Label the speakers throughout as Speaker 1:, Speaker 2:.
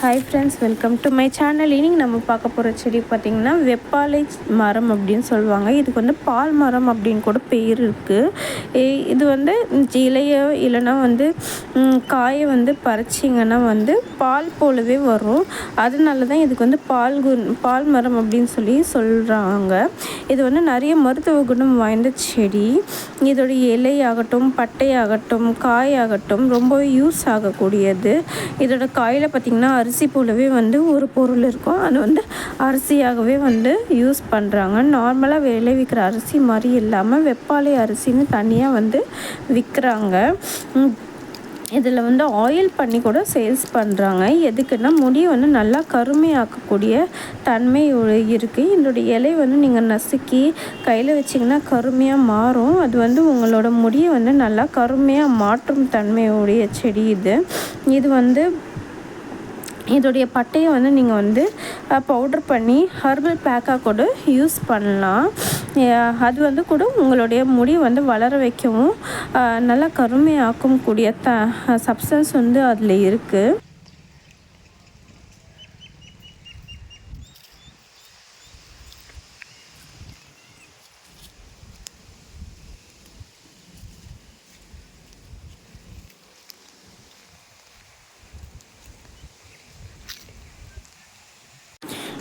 Speaker 1: Hi friends welcome to my channel inning நம்ம பார்க்க போகிற செடி பார்த்திங்கன்னா வெப்பாலை மரம் அப்படின்னு சொல்லுவாங்க. இதுக்கு வந்து பால் மரம் அப்படின்னு கூட பேர் இருக்குது இது வந்து இலையோ இல்லைன்னா வந்து காயை வந்து பறிச்சிங்கன்னா வந்து பால் போலவே வரும். அதனால தான் இதுக்கு வந்து பால் குண் பால் மரம் அப்படின்னு சொல்லி சொல்கிறாங்க இது வந்து நிறைய மருத்துவ குணம் வாய்ந்த செடி. இதோடைய இலையாகட்டும் பட்டையாகட்டும் காயாகட்டும் ரொம்ப யூஸ் ஆகக்கூடியது. இதோட காயில் பார்த்திங்கன்னா அரிசி போலவே வந்து ஒரு பொருள் இருக்கும். அது வந்து அரிசியாகவே வந்து யூஸ் பண்ணுறாங்க நார்மலாக விளைவிக்கிற அரிசி மாதிரி இல்லாமல் வெப்பாலை அரிசின்னு தனியாக வந்து விற்கிறாங்க இதில் வந்து ஆயில் பண்ணி கூட சேல்ஸ் பண்ணுறாங்க எதுக்குன்னா முடியை வந்து நல்லா கருமையாக்கக்கூடிய தன்மை இருக்குது இதனுடைய இலை வந்து நீங்கள் நசுக்கி கையில் வச்சிங்கன்னா கருமையாக மாறும். அது வந்து உங்களோட முடியை வந்து நல்லா கருமையாக மாற்றும் தன்மையுடைய செடி இது. இது வந்து இதோடைய பட்டையை வந்து நீங்கள் வந்து பவுட்ரு பண்ணி ஹர்பல் பேக்காக கூட யூஸ் பண்ணலாம். அது வந்து கூட உங்களுடைய முடி வந்து வளர வைக்கவும் நல்லா கருமையாக்கும் கூடிய த சப்ஸ்டன்ஸ் வந்து அதில் இருக்குது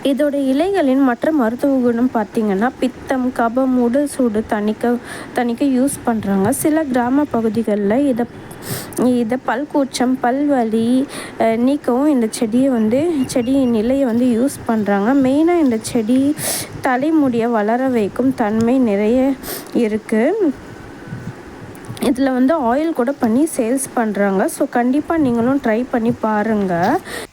Speaker 1: இதோட இலைகளின் மற்ற மருத்துவ குணம் பார்த்திங்கன்னா பித்தம் கபம் உடல் சூடு தணிக்க தணிக்க யூஸ் பண்ணுறாங்க சில கிராம பகுதிகளில் இதை இதை பல்கூச்சம் பல்வலி நீக்கவும் இந்த செடியை வந்து செடியின் நிலையை வந்து யூஸ் பண்ணுறாங்க மெயினாக இந்த செடி தலைமுடியை வளர வைக்கும் தன்மை நிறைய இருக்குது இதில் வந்து ஆயில் கூட பண்ணி சேல்ஸ் பண்ணுறாங்க ஸோ கண்டிப்பாக நீங்களும் ட்ரை பண்ணி பாருங்கள்